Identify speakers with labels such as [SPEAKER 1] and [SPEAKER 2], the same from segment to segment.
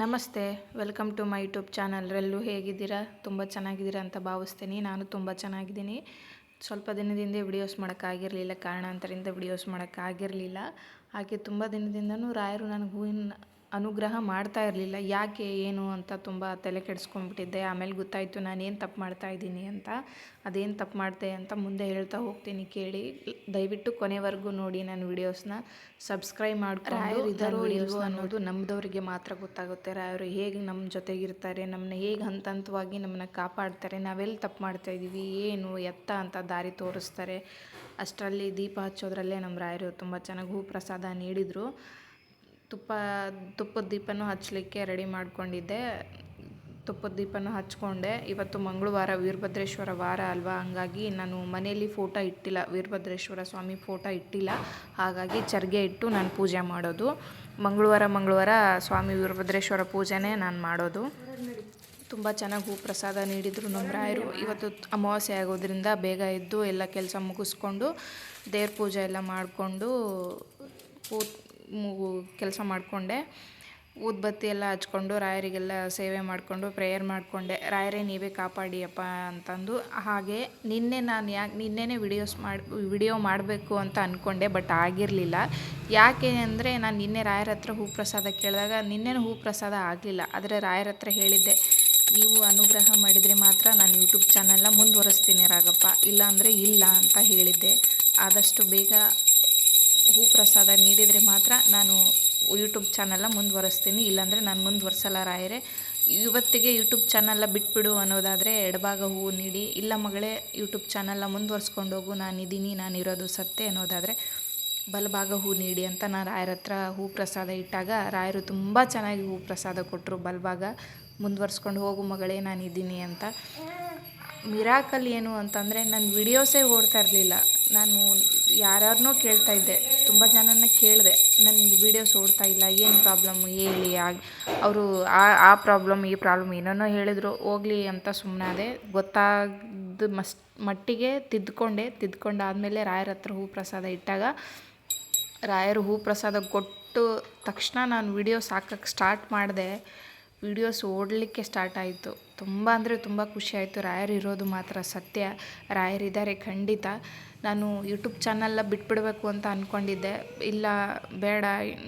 [SPEAKER 1] ನಮಸ್ತೆ, welcome to my YouTube channel. ಎಲ್ಲರೂ ಹೇಗಿದ್ದೀರಾ? ತುಂಬ ಚೆನ್ನಾಗಿದ್ದೀರಾ ಅಂತ ಭಾವಿಸ್ತೀನಿ. ನಾನು ತುಂಬ ಚೆನ್ನಾಗಿದ್ದೀನಿ. ಸ್ವಲ್ಪ ದಿನದಿಂದ ವಿಡಿಯೋಸ್ ಮಾಡೋಕ್ಕಾಗಿರಲಿಲ್ಲ ಕಾರಣಾಂತರಿಂದ ವಿಡಿಯೋಸ್ ಮಾಡೋಕ್ಕಾಗಿರಲಿಲ್ಲ. ಹಾಗೆ ತುಂಬ ದಿನದಿಂದನೂ ರಾಯರು ನನಗೆ ಹೂವಿನ ಅನುಗ್ರಹ ಮಾಡ್ತಾ ಇರಲಿಲ್ಲ. ಯಾಕೆ ಏನು ಅಂತ ತುಂಬ ತಲೆ ಕೆಡಿಸ್ಕೊಂಡ್ಬಿಟ್ಟಿದ್ದೆ. ಆಮೇಲೆ ಗೊತ್ತಾಯಿತು ನಾನೇನು ತಪ್ಪು ಮಾಡ್ತಾ ಇದ್ದೀನಿ ಅಂತ. ಅದೇನು ತಪ್ಪು ಮಾಡಿದೆ ಅಂತ ಮುಂದೆ ಹೇಳ್ತಾ ಹೋಗ್ತೀನಿ ಕೇಳಿ. ದಯವಿಟ್ಟು ಕೊನೆವರೆಗೂ ನೋಡಿ ನನ್ನ ವಿಡಿಯೋಸ್ನ. ಸಬ್ಸ್ಕ್ರೈಬ್ ಮಾಡ್ಕೊಂಡು ಇದ್ದಾರೋ ಇಲ್ವೋ ಅನ್ನೋದು ನಮ್ಮದವ್ರಿಗೆ ಮಾತ್ರ ಗೊತ್ತಾಗುತ್ತೆ. ರಾಯರು ಹೇಗೆ ನಮ್ಮ ಜೊತೆಗಿರ್ತಾರೆ ನಮ್ಮನ್ನ ಹೇಗೆ ಹಂತ ಹಂತವಾಗಿ ನಮ್ಮನ್ನ ಕಾಪಾಡ್ತಾರೆ ನಾವೆಲ್ಲಿ ತಪ್ಪು ಮಾಡ್ತಾ ಇದ್ದೀವಿ ಏನು ಎತ್ತ ಅಂತ ದಾರಿ ತೋರಿಸ್ತಾರೆ. ಅಷ್ಟರಲ್ಲಿ ದೀಪ ಹಚ್ಚೋದ್ರಲ್ಲೇ ನಮ್ಮ ರಾಯರು ತುಂಬ ಚೆನ್ನಾಗಿ ಹೂ ಪ್ರಸಾದ ನೀಡಿದರು. ತುಪ್ಪ, ತುಪ್ಪದ ದೀಪನೂ ಹಚ್ಚಲಿಕ್ಕೆ ರೆಡಿ ಮಾಡಿಕೊಂಡಿದ್ದೆ. ತುಪ್ಪದ ದೀಪನೂ ಹಚ್ಕೊಂಡೆ. ಇವತ್ತು ಮಂಗಳವಾರ ವೀರಭದ್ರೇಶ್ವರ ವಾರ ಅಲ್ವಾ? ಹಂಗಾಗಿ ನಾನು ಮನೆಯಲ್ಲಿ ಫೋಟೋ ಇಟ್ಟಿಲ್ಲ. ವೀರಭದ್ರೇಶ್ವರ ಸ್ವಾಮಿ ಫೋಟೋ ಇಟ್ಟಿಲ್ಲ. ಹಾಗಾಗಿ ಚರ್ಗೆ ಇಟ್ಟು ನಾನು ಪೂಜೆ ಮಾಡೋದು. ಮಂಗಳವಾರ ಮಂಗಳವಾರ ಸ್ವಾಮಿ ವೀರಭದ್ರೇಶ್ವರ ಪೂಜೆನೇ ನಾನು ಮಾಡೋದು. ತುಂಬ ಚೆನ್ನಾಗಿ ಹೂ ಪ್ರಸಾದ ನೀಡಿದರು ನಮ್ಮ ಇವತ್ತು ಅಮಾವಾಸ್ಯೆ ಆಗೋದ್ರಿಂದ ಬೇಗ ಎದ್ದು ಎಲ್ಲ ಕೆಲಸ ಮುಗಿಸ್ಕೊಂಡು ದೇವ್ರ ಪೂಜೆ ಎಲ್ಲ ಮಾಡಿಕೊಂಡು ಪೂ ಕೆಲಸ ಮಾಡಿಕೊಂಡೆ. ಊದ್ಬತ್ತಿ ಎಲ್ಲ ಹಚ್ಕೊಂಡು ರಾಯರಿಗೆಲ್ಲ ಸೇವೆ ಮಾಡಿಕೊಂಡು ಪ್ರೇಯರ್ ಮಾಡಿಕೊಂಡೆ. ರಾಯರೇ, ನೀವೇ ಕಾಪಾಡಿಯಪ್ಪ ಅಂತಂದು. ಹಾಗೆ ನಿನ್ನೆ ನಾನು ಯಾಕೆ, ನಿನ್ನೆನೇ ವಿಡಿಯೋಸ್ ಮಾಡಿ, ವಿಡಿಯೋ ಮಾಡಬೇಕು ಅಂತ ಅಂದ್ಕೊಂಡೆ ಬಟ್ ಆಗಿರಲಿಲ್ಲ. ಯಾಕೆ ಅಂದರೆ ನಾನು ನಿನ್ನೆ ರಾಯರ ಹತ್ರ ಹೂ ಪ್ರಸಾದ ಕೇಳಿದಾಗ ನಿನ್ನೆನೂ ಹೂ ಪ್ರಸಾದ ಆಗಲಿಲ್ಲ. ಆದರೆ ರಾಯರ ಹತ್ರ ಹೇಳಿದ್ದೆ, ನೀವು ಅನುಗ್ರಹ ಮಾಡಿದರೆ ಮಾತ್ರ ನಾನು ಯೂಟ್ಯೂಬ್ ಚಾನಲ್ನ ಮುಂದುವರೆಸ್ತೀನಿ ರಾಗಪ್ಪ. ಇಲ್ಲಾಂದರೆ ಇಲ್ಲ ಅಂತ ಹೇಳಿದ್ದೆ. ಆದಷ್ಟು ಬೇಗ ಹೂ ಪ್ರಸಾದ ನೀಡಿದರೆ ಮಾತ್ರ ನಾನು ಯೂಟ್ಯೂಬ್ ಚಾನಲ್ನ ಮುಂದುವರಿಸ್ತೀನಿ. ಇಲ್ಲಾಂದರೆ ನಾನು ಮುಂದುವರ್ಸಲ್ಲ ರಾಯರೇ. ಇವತ್ತಿಗೆ ಯೂಟ್ಯೂಬ್ ಚಾನಲ್ನ ಬಿಟ್ಬಿಡು ಅನ್ನೋದಾದರೆ ಎಡಭಾಗ ಹೂವು ನೀಡಿ. ಇಲ್ಲ ಮಗಳೇ ಯೂಟ್ಯೂಬ್ ಚಾನಲ್ನ ಮುಂದುವರ್ಸ್ಕೊಂಡು ಹೋಗು. ನಾನಿದ್ದೀನಿ, ನಾನಿರೋದು ಸತ್ಯ ಅನ್ನೋದಾದರೆ ಬಲಭಾಗ ಹೂ ನೀಡಿ ಅಂತ ನಾನು ರಾಯರ ಹತ್ರ ಹೂ ಪ್ರಸಾದ ಇಟ್ಟಾಗ ರಾಯರು ತುಂಬ ಚೆನ್ನಾಗಿ ಹೂ ಪ್ರಸಾದ ಕೊಟ್ಟರು ಬಲಭಾಗ ಮುಂದುವರ್ಸ್ಕೊಂಡು ಹೋಗು ಮಗಳೇ, ನಾನಿದ್ದೀನಿ ಅಂತ. ಮಿರಾಕಲ್ ಏನು ಅಂತಂದರೆ ನನ್ನ ವಿಡಿಯೋಸೇ ಓಡ್ತಾ ಇರಲಿಲ್ಲ. ನಾನು ಯಾರ್ಯಾರನ್ನೋ ಕೇಳ್ತಾ ಇದ್ದೆ. ತುಂಬ ಜನನ ಕೇಳಿದೆ. ನನಗೆ ವೀಡಿಯೋಸ್ ಓಡ್ತಾ ಇಲ್ಲ, ಏನು ಪ್ರಾಬ್ಲಮ್ ಹೇಳಿ ಆಗಿ ಅವರು ಆ ಆ ಪ್ರಾಬ್ಲಮ್ ಈ ಪ್ರಾಬ್ಲಮ್ ಏನೇನೋ ಹೇಳಿದರು. ಹೋಗಲಿ ಅಂತ ಸುಮ್ಮನಾದೆ ಗೊತ್ತಾದ ಮಸ್, ಮಟ್ಟಿಗೆ ತಿದ್ದುಕೊಂಡೆ ತಿದ್ದುಕೊಂಡಾದಮೇಲೆ ರಾಯರ ಹತ್ರ ಹೂ ಪ್ರಸಾದ ಇಟ್ಟಾಗ, ರಾಯರು ಹೂ ಪ್ರಸಾದ ಕೊಟ್ಟು ತಕ್ಷಣ ನಾನು ವೀಡಿಯೋಸ್ ಹಾಕಕ್ಕೆ ಸ್ಟಾರ್ಟ್ ಮಾಡಿದೆ. ವಿಡಿಯೋಸ್ ಓಡಲಿಕ್ಕೆ ಸ್ಟಾರ್ಟ್ ಆಯಿತು. ತುಂಬ ಅಂದರೆ ತುಂಬ ಖುಷಿ ಆಯಿತು. ರಾಯರು ಇರೋದು ಮಾತ್ರ ಸತ್ಯ. ರಾಯರಿದ್ದಾರೆ ಖಂಡಿತ. ನಾನು ಯೂಟ್ಯೂಬ್ ಚಾನಲ್ನ ಬಿಟ್ಬಿಡಬೇಕು ಅಂತ ಅಂದ್ಕೊಂಡಿದ್ದೆ ಇಲ್ಲ, ಬೇಡ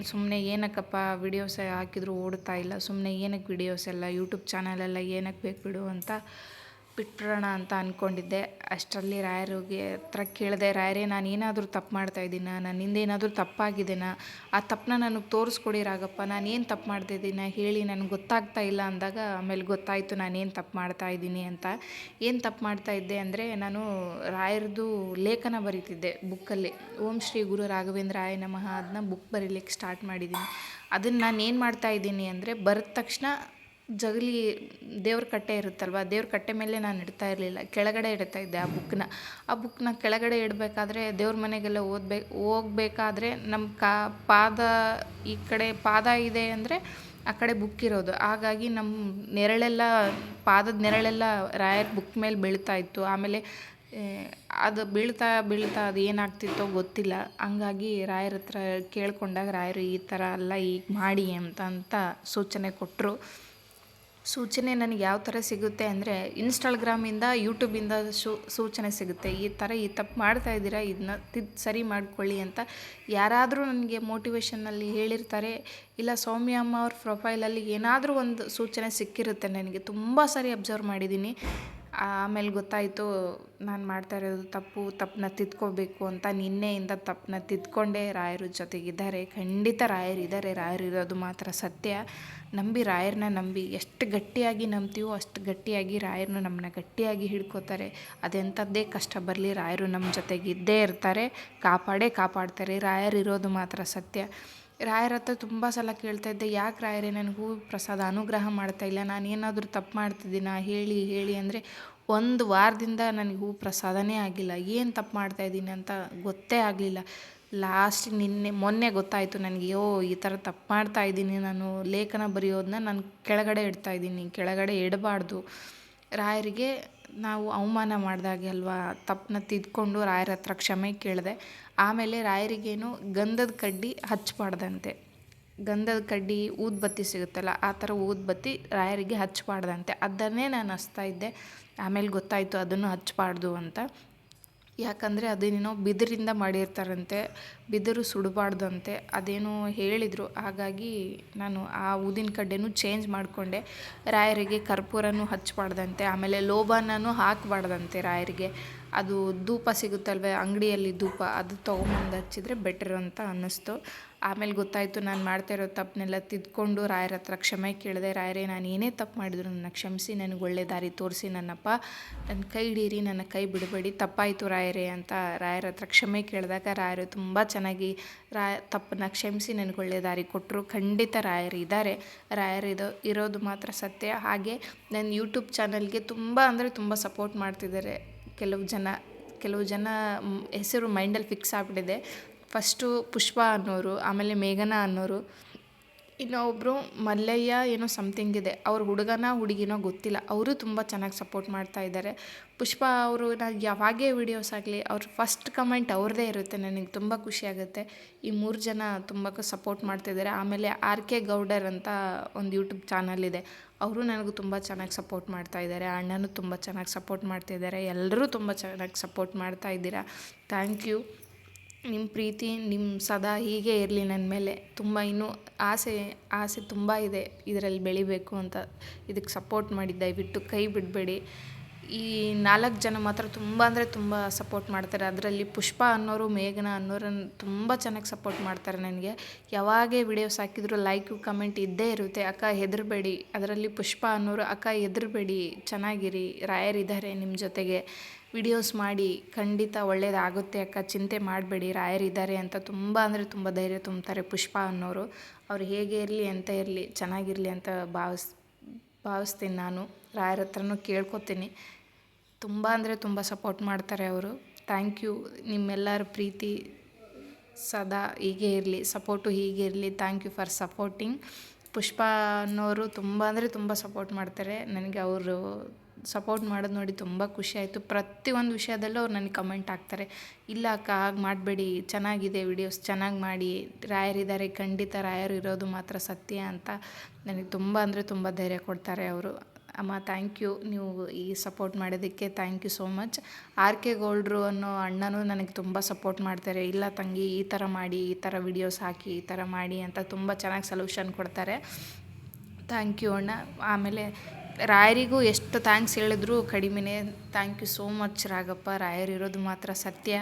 [SPEAKER 1] ಸುಮ್ಮನೆ ಏನಕ್ಕಪ್ಪ ವಿಡಿಯೋಸ್ ಹಾಕಿದ್ರು ಓಡ್ತಾ ಇಲ್ಲ ಸುಮ್ಮನೆ ಏನಕ್ಕೆ ವಿಡಿಯೋಸ್ ಎಲ್ಲ, ಯೂಟ್ಯೂಬ್ ಚಾನಲೆಲ್ಲ ಏನಕ್ಕೆ ಬೇಕು ಬಿಡು ಅಂತ ಬಿಟ್ಬಿಡೋಣ ಅಂತ ಅಂದ್ಕೊಂಡಿದ್ದೆ ಅಷ್ಟರಲ್ಲಿ ರಾಯರಿಗೆ ಹತ್ರ ಕೇಳಿದೆ, ರಾಯರೇ, ನಾನು ಏನಾದರೂ ತಪ್ಪು ಮಾಡ್ತಾ ಇದ್ದೀನ? ನನ್ನಿಂದ ಏನಾದರೂ ತಪ್ಪಾಗಿದೆನಾ? ಆ ತಪ್ಪನ್ನ ನನಗೆ ತೋರಿಸ್ಕೊಡಿ ರಾಗಪ್ಪ ನಾನು ಏನು ತಪ್ಪು ಮಾಡ್ತಿದ್ದೀನ ಹೇಳಿ, ನನಗೆ ಗೊತ್ತಾಗ್ತಾ ಇಲ್ಲ ಅಂದಾಗ ಆಮೇಲೆ ಗೊತ್ತಾಯಿತು ನಾನೇನು ತಪ್ಪು ಮಾಡ್ತಾ ಇದ್ದೀನಿ ಅಂತ. ಏನು ತಪ್ಪು ಮಾಡ್ತಾ ಇದ್ದೆ ಅಂದರೆ ನಾನು ರಾಯರದು ಲೇಖನ ಬರೀತಿದ್ದೆ ಬುಕ್ಕಲ್ಲಿ. ಓಂ ಶ್ರೀ ಗುರು ರಾಘವೇಂದ್ರ ಆಯ ನಮಃ ಅದನ್ನ ಬುಕ್ ಬರೀಲಿಕ್ಕೆ ಸ್ಟಾರ್ಟ್ ಮಾಡಿದ್ದೀನಿ. ಅದನ್ನು ನಾನು ಏನು ಮಾಡ್ತಾ ಇದ್ದೀನಿ ಅಂದರೆ ಬರೆದ ತಕ್ಷಣ ಜಗಲಿ ದೇವ್ರ ಕಟ್ಟೆ ಇರುತ್ತಲ್ವ? ದೇವ್ರ ಕಟ್ಟೆ ಮೇಲೆ ನಾನು ಇಡ್ತಾ ಇರಲಿಲ್ಲ. ಕೆಳಗಡೆ ಇಡ್ತಾ ಇದ್ದೆ ಆ ಬುಕ್ನ ಆ ಬುಕ್ನ ಕೆಳಗಡೆ ಇಡಬೇಕಾದ್ರೆ ದೇವ್ರ ಮನೆಗೆಲ್ಲ ಓದ್ಬೇಕು ಹೋಗ್ಬೇಕಾದ್ರೆ ನಮ್ಮ ಕಾ, ಪಾದ ಈ ಕಡೆ, ಪಾದ ಇದೆ ಅಂದರೆ ಆ ಕಡೆ ಬುಕ್ ಇರೋದು. ಹಾಗಾಗಿ ನಮ್ಮ ನೆರಳೆಲ್ಲ, ಪಾದದ ನೆರಳೆಲ್ಲ ರಾಯರ್ ಬುಕ್ ಮೇಲೆ ಬೀಳ್ತಾ ಇತ್ತು. ಆಮೇಲೆ ಅದು ಬೀಳ್ತಾ ಬೀಳ್ತಾ ಅದು ಏನಾಗ್ತಿತ್ತೋ ಗೊತ್ತಿಲ್ಲ. ಹಂಗಾಗಿ ರಾಯರ ಹತ್ರ ಕೇಳ್ಕೊಂಡಾಗ ರಾಯರು ಈ ಥರ ಅಲ್ಲ ಈಗ ಮಾಡಿ ಅಂತ ಅಂತ ಸೂಚನೆ ಕೊಟ್ಟರು ಸೂಚನೆ ನನಗೆ ಯಾವ ಥರ ಸಿಗುತ್ತೆ ಅಂದರೆ ಇನ್ಸ್ಟಾಗ್ರಾಮಿಂದ, ಯೂಟ್ಯೂಬಿಂದ ಶೂ, ಸೂಚನೆ ಸಿಗುತ್ತೆ. ಈ ಥರ ಈ ತಪ್ಪು ಮಾಡ್ತಾ ಇದ್ದೀರಾ? ಇದನ್ನ ತಿದ್ ಸರಿ ಮಾಡಿಕೊಳ್ಳಿ ಅಂತ ಯಾರಾದರೂ ನನಗೆ ಮೋಟಿವೇಶನ್ನಲ್ಲಿ ಹೇಳಿರ್ತಾರೆ. ಇಲ್ಲ ಸೌಮ್ಯ ಅಮ್ಮ ಅವ್ರ ಪ್ರೊಫೈಲಲ್ಲಿ ಏನಾದರೂ ಒಂದು ಸೂಚನೆ ಸಿಕ್ಕಿರುತ್ತೆ ನನಗೆ. ತುಂಬ ಸರಿ ಅಬ್ಸರ್ವ್ ಮಾಡಿದ್ದೀನಿ. ಆಮೇಲೆ ಗೊತ್ತಾಯಿತು ನಾನು ಮಾಡ್ತಾ ಇರೋದು ತಪ್ಪು, ತಪ್ಪನ್ನ ತಿದ್ಕೋಬೇಕು ಅಂತ ನಿನ್ನೆಯಿಂದ ತಪ್ಪನ್ನ ತಿದ್ಕೊಂಡೇ ರಾಯರ ಜೊತೆಗಿದ್ದಾರೆ. ಖಂಡಿತ ರಾಯರಿದ್ದಾರೆ ರಾಯರಿರೋದು ಮಾತ್ರ ಸತ್ಯ. ನಂಬಿ ರಾಯರನ್ನ ನಂಬಿ ಎಷ್ಟು ಗಟ್ಟಿಯಾಗಿ ನಂಬ್ತೀವೋ ಅಷ್ಟು ಗಟ್ಟಿಯಾಗಿ ರಾಯರನ್ನ ನಮ್ಮನ್ನ ಗಟ್ಟಿಯಾಗಿ ಹಿಡ್ಕೋತಾರೆ. ಅದೆಂಥದ್ದೇ ಕಷ್ಟ, ಬರಲಿ ರಾಯರು ನಮ್ಮ ಜೊತೆಗೆ ಇದ್ದೇ ಇರ್ತಾರೆ, ಕಾಪಾಡೇ ಕಾಪಾಡ್ತಾರೆ. ರಾಯರಿರೋದು ಮಾತ್ರ ಸತ್ಯ. ರಾಯರ ಹತ್ರ ತುಂಬ ಸಲ ಕೇಳ್ತಾ ಇದ್ದೆ, ಯಾಕೆ ರಾಯರೇ ನನಗೂ ಪ್ರಸಾದ ಅನುಗ್ರಹ ಮಾಡ್ತಾ ಇಲ್ಲ? ನಾನು ಏನಾದರೂ ತಪ್ಪು ಮಾಡ್ತಿದ್ದೀನಾ? ಹೇಳಿ ಹೇಳಿ ಅಂದರೆ ಒಂದು ವಾರದಿಂದ ನನಗೆ ಹೂ ಪ್ರಸಾದನೇ ಆಗಿಲ್ಲ. ಏನು ತಪ್ಪು ಮಾಡ್ತಾ ಇದ್ದೀನಿ ಅಂತ ಗೊತ್ತೇ ಆಗಲಿಲ್ಲ. ಲಾಸ್ಟ್ ನಿನ್ನೆ, ಮೊನ್ನೆ ಗೊತ್ತಾಯಿತು ನನಗೆ ಓ ಈ ಥರ ತಪ್ಪು ಮಾಡ್ತಾ ಇದ್ದೀನಿ ನಾನು, ಲೇಖನ ಬರೆಯೋದನ್ನ ನಾನು ಕೆಳಗಡೆ ಇಡ್ತಾ ಇದ್ದೀನಿ, ಕೆಳಗಡೆ ಇಡಬಾರ್ದು. ರಾಯರಿಗೆ ನಾವು ಅವಮಾನ ಮಾಡಿದಾಗೆ ಅಲ್ವಾ, ತಪ್ಪನ್ನ ತಿದ್ಕೊಂಡು ರಾಯರ ಹತ್ರ ಕ್ಷಮೆ ಕೇಳಿದೆ. ಆಮೇಲೆ ರಾಯರಿಗೇನು ಗಂಧದ ಕಡ್ಡಿ ಹಚ್ಚಬಾರ್ದಂತೆ. ಗಂಧದ ಕಡ್ಡಿ ಊದ್ಬತ್ತಿ ಸಿಗುತ್ತಲ್ಲ, ಆ ಥರ ಊದ್ಬತ್ತಿ ರಾಯರಿಗೆ ಹಚ್ಚಬಾರ್ದಂತೆ ಅದನ್ನೇ ನಾನು ಹಚ್ತಾ ಇದ್ದೆ. ಆಮೇಲೆ ಗೊತ್ತಾಯಿತು ಅದನ್ನು ಹಚ್ಚಬಾರ್ದು ಅಂತ. ಯಾಕಂದರೆ ಅದೇನೇನೋ ಬಿದಿರಿಂದ ಮಾಡಿರ್ತಾರಂತೆ, ಬಿದಿರು ಸುಡಬಾರ್ದಂತೆ ಅದೇನೋ ಹೇಳಿದರು. ಹಾಗಾಗಿ ನಾನು ಆ ಊದಿನ ಕಡ್ಡೆನೂ ಚೇಂಜ್ ಮಾಡಿಕೊಂಡೆ. ರಾಯರಿಗೆ ಕರ್ಪೂರನೂ ಹಚ್ಚಬಾರ್ದಂತೆ ಆಮೇಲೆ ಲೋಬಾನನು ಹಾಕಬಾರ್ದಂತೆ ರಾಯರಿಗೆ. ಅದು ಧೂಪ ಸಿಗುತ್ತಲ್ವೇ, ಅಂಗಡಿಯಲ್ಲಿ ಧೂಪ, ಅದು ತೊಗೊಂಬಂದು ಹಚ್ಚಿದ್ರೆ ಬೆಟರ್ ಅಂತ ಅನ್ನಿಸ್ತು. ಆಮೇಲೆ ಗೊತ್ತಾಯಿತು ನಾನು ಮಾಡ್ತಾ ಇರೋ ತಪ್ಪನ್ನೆಲ್ಲ ತಿದ್ಕೊಂಡು ರಾಯರ ಹತ್ರ ಕ್ಷಮೆ ಕೇಳಿದೆ, ರಾಯರೇ, ನಾನು ಏನೇ ತಪ್ಪು ಮಾಡಿದ್ರು ನನ್ನ ಕ್ಷಮಿಸಿ, ನನಗೆ ಒಳ್ಳೆ ದಾರಿ ತೋರಿಸಿ, ನನ್ನಪ್ಪ ನನ್ನ ಕೈ ಹಿಡೀರಿ, ನನ್ನ ಕೈ ಬಿಡಬೇಡಿ, ತಪ್ಪಾಯಿತು ರಾಯರೇ ಅಂತ ರಾಯರ ಹತ್ರ ಕ್ಷಮೆ ಕೇಳಿದಾಗ ರಾಯರು ತುಂಬ ಚೆನ್ನಾಗಿ ರಾಯ ತಪ್ಪನ್ನ ಕ್ಷಮಿಸಿ, ನನಗೆ ಒಳ್ಳೆ ದಾರಿ ಕೊಟ್ಟರು. ಖಂಡಿತ ರಾಯರು ಇದ್ದಾರೆ. ರಾಯರು ಇದು ಇರೋದು ಮಾತ್ರ ಸತ್ಯ. ಹಾಗೆ ನನ್ನ ಯೂಟ್ಯೂಬ್ ಚಾನಲ್ಗೆ ತುಂಬ ಅಂದರೆ ತುಂಬ ಸಪೋರ್ಟ್ ಮಾಡ್ತಿದ್ದಾರೆ. ಕೆಲವು ಜನ ಕೆಲವು ಜನ ಹೆಸರು ಮೈಂಡಲ್ಲಿ ಫಿಕ್ಸ್ ಆಗಿಬಿಟ್ಟಿದೆ. ಫಸ್ಟು ಪುಷ್ಪ ಅನ್ನೋರು, ಆಮೇಲೆ ಮೇಘನಾ ಅನ್ನೋರು. ಇನ್ನೊಬ್ಬರು ಮಲ್ಲಯ್ಯ ಏನೋ ಸಮಥಿಂಗ್ ಇದೆ. ಅವ್ರ ಹುಡುಗನ ಹುಡುಗಿನೋ ಗೊತ್ತಿಲ್ಲ. ಅವರು ತುಂಬ ಚೆನ್ನಾಗಿ ಸಪೋರ್ಟ್ ಮಾಡ್ತಾ ಇದ್ದಾರೆ ಪುಷ್ಪ ಅವರು ನಾನು ಯಾವಾಗೇ ವೀಡಿಯೋಸ್ ಆಗಲಿ ಅವ್ರ ಫಸ್ಟ್ ಕಮೆಂಟ್ ಅವ್ರದೇ ಇರುತ್ತೆ. ನನಗೆ ತುಂಬ ಖುಷಿಯಾಗುತ್ತೆ ಈ ಮೂರು ಜನ ತುಂಬ ಸಪೋರ್ಟ್ ಮಾಡ್ತಿದ್ದಾರೆ ಆಮೇಲೆ ಆರ್ ಕೆ ಗೌಡರ್ ಅಂತ ಒಂದು ಯೂಟ್ಯೂಬ್ ಚಾನಲ್ ಇದೆ. ಅವರು ನನಗೂ ತುಂಬ ಚೆನ್ನಾಗಿ ಸಪೋರ್ಟ್ ಮಾಡ್ತಾ ಇದ್ದಾರೆ ಅಣ್ಣನೂ ತುಂಬ ಚೆನ್ನಾಗಿ ಸಪೋರ್ಟ್ ಮಾಡ್ತಿದ್ದಾರೆ ಎಲ್ಲರೂ ತುಂಬ ಚೆನ್ನಾಗಿ ಸಪೋರ್ಟ್ ಮಾಡ್ತಾ ಇದ್ದೀರಾ. ಥ್ಯಾಂಕ್ ಯು ನಿಮ್ಮ ಪ್ರೀತಿ ನಿಮ್ಮ ಸದಾ ಹೀಗೆ ಇರಲಿ ನನ್ನ ಮೇಲೆ. ತುಂಬ ಇನ್ನೂ ಆಸೆ ಆಸೆ ತುಂಬ ಇದೆ ಇದರಲ್ಲಿ ಬೆಳಿಬೇಕು ಅಂತ. ಇದಕ್ಕೆ ಸಪೋರ್ಟ್ ಮಾಡಿ, ದಯವಿಟ್ಟು ಕೈ ಬಿಡಬೇಡಿ. ಈ ನಾಲ್ಕು ಜನ ಮಾತ್ರ ತುಂಬ ಅಂದರೆ ತುಂಬ ಸಪೋರ್ಟ್ ಮಾಡ್ತಾರೆ. ಅದರಲ್ಲಿ ಪುಷ್ಪ ಅನ್ನೋರು, ಮೇಘನ ಅನ್ನೋರನ್ನು ತುಂಬ ಚೆನ್ನಾಗಿ ಸಪೋರ್ಟ್ ಮಾಡ್ತಾರೆ ನನಗೆ. ಯಾವಾಗೇ ವಿಡಿಯೋಸ್ ಹಾಕಿದ್ರು ಲೈಕು ಕಮೆಂಟ್ ಇದ್ದೇ ಇರುತ್ತೆ. ಅಕ್ಕ ಹೆದರಬೇಡಿ. ಅದರಲ್ಲಿ ಪುಷ್ಪ ಅನ್ನೋರು, ಅಕ್ಕ ಹೆದರಬೇಡಿ. ಚೆನ್ನಾಗಿರಿ. ರಾಯರಿದ್ದಾರೆ ನಿಮ್ಮ ಜೊತೆಗೆ. ವಿಡಿಯೋಸ್ ಮಾಡಿ ಖಂಡಿತ ಒಳ್ಳೇದಾಗುತ್ತೆ ಅಕ್ಕ, ಚಿಂತೆ ಮಾಡಬೇಡಿ ರಾಯರಿದ್ದಾರೆ ಅಂತ ತುಂಬ ಅಂದರೆ ತುಂಬ ಧೈರ್ಯ ತುಂಬ್ತಾರೆ ಪುಷ್ಪ ಅನ್ನೋರು. ಅವ್ರು ಹೇಗೆ ಇರಲಿ ಅಂತ ಇರಲಿ, ಚೆನ್ನಾಗಿರಲಿ ಅಂತ ಭಾವಿಸ್, ಭಾವಿಸ್ತೀನಿ ನಾನು. ರಾಯರ ಹತ್ರನೂ ಕೇಳ್ಕೊತೀನಿ. ತುಂಬ ಅಂದರೆ ತುಂಬ ಸಪೋರ್ಟ್ ಮಾಡ್ತಾರೆ ಅವರು. ಥ್ಯಾಂಕ್ ಯು ನಿಮ್ಮೆಲ್ಲರ ಪ್ರೀತಿ ಸದಾ ಹೀಗೆ ಇರಲಿ ಸಪೋರ್ಟು ಹೀಗೆ ಇರಲಿ. Thank you for supporting Pushpa ಅನ್ನೋರು ತುಂಬ ಅಂದರೆ ತುಂಬ ಸಪೋರ್ಟ್ ಮಾಡ್ತಾರೆ. ನನಗೆ ಅವರು ಸಪೋರ್ಟ್ ಮಾಡೋದು ನೋಡಿ ತುಂಬ ಖುಷಿ ಆಯಿತು. ಪ್ರತಿಯೊಂದು ವಿಷಯದಲ್ಲೂ ಅವ್ರು ನನಗೆ ಕಮೆಂಟ್ ಹಾಕ್ತಾರೆ. ಇಲ್ಲ ಅಕ್ಕ, ಹಾಗೆ ಮಾಡಬೇಡಿ, ಚೆನ್ನಾಗಿದೆ ವಿಡಿಯೋಸ್, ಚೆನ್ನಾಗಿ ಮಾಡಿ. ರಾಯರಿದ್ದಾರೆ, ಖಂಡಿತ ರಾಯರು ಇರೋದು ಮಾತ್ರ ಸತ್ಯ ಅಂತ ನನಗೆ ತುಂಬ ಅಂದರೆ ತುಂಬ ಧೈರ್ಯ ಕೊಡ್ತಾರೆ ಅವರು. ಅಮ್ಮ ಥ್ಯಾಂಕ್ ಯು ನೀವು ಈ ಸಪೋರ್ಟ್ ಮಾಡೋದಕ್ಕೆ thank you so much R K ಗೋಲ್ಡ್ರು ಅನ್ನೋ ಅಣ್ಣನೂ ನನಗೆ ತುಂಬ ಸಪೋರ್ಟ್ ಮಾಡ್ತಾರೆ. ಇಲ್ಲ ತಂಗಿ, ಈ ಥರ ಮಾಡಿ, ಈ ಥರ ವಿಡಿಯೋಸ್ ಹಾಕಿ, ಈ ಥರ ಮಾಡಿ ಅಂತ ತುಂಬ ಚೆನ್ನಾಗಿ ಸೊಲ್ಯೂಷನ್ ಕೊಡ್ತಾರೆ. ಥ್ಯಾಂಕ್ ಯು ಅಣ್ಣ. ಆಮೇಲೆ ರಾಯರಿಗೂ ಎಷ್ಟು ಥ್ಯಾಂಕ್ಸ್ ಹೇಳಿದ್ರು ಕಡಿಮೆನೇ. Thank you so much Ragappa. ರಾಯರಿರೋದು ಮಾತ್ರ ಸತ್ಯ.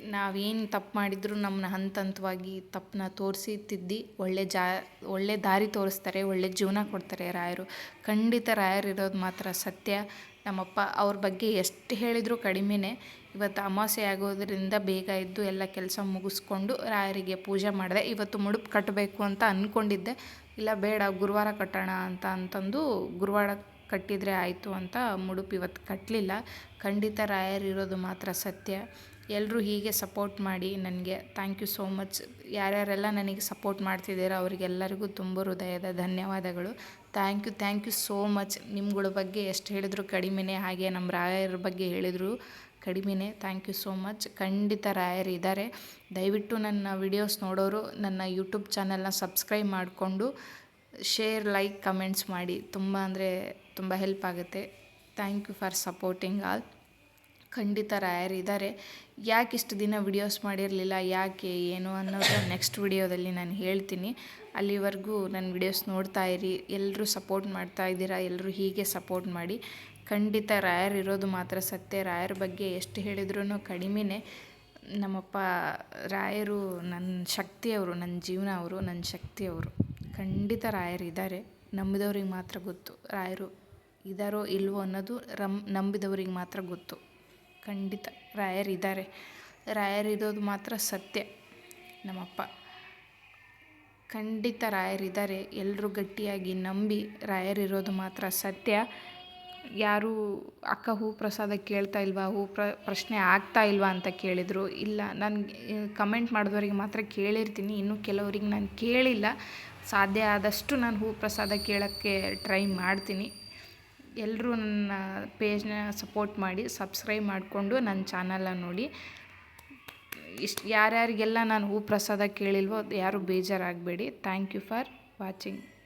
[SPEAKER 1] ನಾವೇನು ತಪ್ಪು ಮಾಡಿದ್ರು ನಮ್ಮನ್ನ ಹಂತ ಹಂತವಾಗಿ ತಪ್ಪನ್ನ ತೋರಿಸಿ ತಿದ್ದಿ ಒಳ್ಳೆ ಜಾ, ಒಳ್ಳೆ ದಾರಿ ತೋರಿಸ್ತಾರೆ, ಒಳ್ಳೆ ಜೀವನ ಕೊಡ್ತಾರೆ ರಾಯರು. ಖಂಡಿತ ರಾಯರಿರೋದು ಮಾತ್ರ ಸತ್ಯ. ನಮ್ಮಪ್ಪ ಅವ್ರ ಬಗ್ಗೆ ಎಷ್ಟು ಹೇಳಿದರೂ ಕಡಿಮೆನೇ. ಇವತ್ತು ಅಮಾವಾಸ್ಯೆ ಆಗೋದ್ರಿಂದ ಬೇಗ ಎದ್ದು ಎಲ್ಲ ಕೆಲಸ ಮುಗಿಸ್ಕೊಂಡು ರಾಯರಿಗೆ ಪೂಜೆ ಮಾಡಿದೆ. ಇವತ್ತು ಮುಡುಪು ಕಟ್ಟಬೇಕು ಅಂತ ಅಂದ್ಕೊಂಡಿದ್ದೆ ಇಲ್ಲ, ಬೇಡ, ಗುರುವಾರ ಕಟ್ಟೋಣ ಅಂತ ಅಂತಂದು ಗುರುವಾರ ಕಟ್ಟಿದರೆ ಆಯಿತು ಅಂತ ಮುಡುಪು ಇವತ್ತು ಕಟ್ಟಲಿಲ್ಲ. ಖಂಡಿತ ರಾಯರಿರೋದು ಮಾತ್ರ ಸತ್ಯ. ಎಲ್ಲರೂ ಹೀಗೆ ಸಪೋರ್ಟ್ ಮಾಡಿ ನನಗೆ. Thank you so much. ಯಾರ್ಯಾರೆಲ್ಲ ನನಗೆ ಸಪೋರ್ಟ್ ಮಾಡ್ತಿದ್ದೀರೋ ಅವರಿಗೆಲ್ಲರಿಗೂ ತುಂಬ ಹೃದಯದ ಧನ್ಯವಾದಗಳು. Thank you thank you so much. ನಿಮ್ಗಳ ಬಗ್ಗೆ ಎಷ್ಟು ಹೇಳಿದ್ರು ಕಡಿಮೆನೇ. ಹಾಗೆ ನಮ್ಮ ರಾಯರ ಬಗ್ಗೆ ಹೇಳಿದ್ರು. ಕಡಿಮೆನೇ. ಥ್ಯಾಂಕ್ ಯು ಸೋ ಮಚ್ ಖಂಡಿತ ರಾಯರ್ ಇದ್ದಾರೆ. ದಯವಿಟ್ಟು ನನ್ನ ವಿಡಿಯೋಸ್ ನೋಡೋರು ನನ್ನ ಯೂಟ್ಯೂಬ್ ಚಾನಲ್ನ ಸಬ್ಸ್ಕ್ರೈಬ್ ಮಾಡಿಕೊಂಡು ಶೇರ್ ಲೈಕ್ ಕಮೆಂಟ್ಸ್ ಮಾಡಿ. ತುಂಬ ಅಂದರೆ ತುಂಬ ಹೆಲ್ಪ್ ಆಗುತ್ತೆ. Thank you for supporting all ಖಂಡಿತ ರಾಯರ್ ಇದ್ದಾರೆ. ಯಾಕೆ ಇಷ್ಟು ದಿನ ವಿಡಿಯೋಸ್ ಮಾಡಿರಲಿಲ್ಲ, ಯಾಕೆ, ಏನು ಅನ್ನೋದು ನೆಕ್ಸ್ಟ್ ವಿಡಿಯೋದಲ್ಲಿ ನಾನು ಹೇಳ್ತೀನಿ. ಅಲ್ಲಿವರೆಗೂ ನನ್ನ ವಿಡಿಯೋಸ್ ನೋಡ್ತಾ ಇರಿ. ಎಲ್ಲರೂ ಸಪೋರ್ಟ್ ಮಾಡ್ತಾ ಇದ್ದೀರಾ ಎಲ್ಲರೂ ಹೀಗೆ ಸಪೋರ್ಟ್ ಮಾಡಿ. ಖಂಡಿತ ರಾಯರು ಇರೋದು ಮಾತ್ರ ಸತ್ಯ. ರಾಯರ ಬಗ್ಗೆ ಎಷ್ಟು ಹೇಳಿದ್ರೂ ಕಡಿಮೆನೇ. ನಮ್ಮಪ್ಪ ರಾಯರು ನನ್ನ ಶಕ್ತಿಯವರು ನನ್ನ ಜೀವನ ಅವರು ನನ್ನ ಶಕ್ತಿಯವರು ಖಂಡಿತ ರಾಯರು ಇದ್ದಾರೆ ನಂಬಿದವ್ರಿಗೆ ಮಾತ್ರ ಗೊತ್ತು. ರಾಯರು ಇದ್ದಾರೋ ಇಲ್ವೋ ಅನ್ನೋದು ರಮ್ ನಂಬಿದವ್ರಿಗೆ ಮಾತ್ರ ಗೊತ್ತು. ಖಂಡಿತ ರಾಯರು ಇದ್ದಾರೆ ರಾಯರು ಇರೋದು ಮಾತ್ರ ಸತ್ಯ. ನಮ್ಮಪ್ಪ ಖಂಡಿತ ರಾಯರಿದ್ದಾರೆ ಎಲ್ಲರೂ ಗಟ್ಟಿಯಾಗಿ ನಂಬಿ ರಾಯರಿರೋದು ಮಾತ್ರ ಸತ್ಯ. ಯಾರೂ ಅಕ್ಕ ಹೂ ಪ್ರಸಾದ ಕೇಳ್ತಾ ಇಲ್ವಾ, ಹೂ ಪ್ರ, ಪ್ರಶ್ನೆ ಆಗ್ತಾ ಇಲ್ವಾ ಅಂತ ಕೇಳಿದರು. ಇಲ್ಲ ನನಗೆ ಕಮೆಂಟ್ ಮಾಡಿದವರಿಗೆ ಮಾತ್ರ ಕೇಳಿರ್ತೀನಿ. ಇನ್ನು ಕೆಲವ್ರಿಗೆ ನಾನು ಕೇಳಿಲ್ಲ. ಸಾಧ್ಯ ಆದಷ್ಟು ನಾನು ಹೂ ಪ್ರಸಾದ ಕೇಳೋಕ್ಕೆ ಟ್ರೈ ಮಾಡ್ತೀನಿ. ಎಲ್ಲರೂ ನನ್ನ ಪೇಜ್ನ ಸಪೋರ್ಟ್ ಮಾಡಿ, ಸಬ್ಸ್ಕ್ರೈಬ್ ಮಾಡಿಕೊಂಡು ನನ್ನ ಚಾನಲನ್ನು ನೋಡಿ. ಇಷ್ಟು, ಯಾರ್ಯಾರಿಗೆಲ್ಲ ನಾನು ಹೂ ಪ್ರಸಾದ ಕೇಳಿಲ್ವೋ ಅದು ಯಾರು ಬೇಜಾರಾಗಬೇಡಿ. Thank you for watching.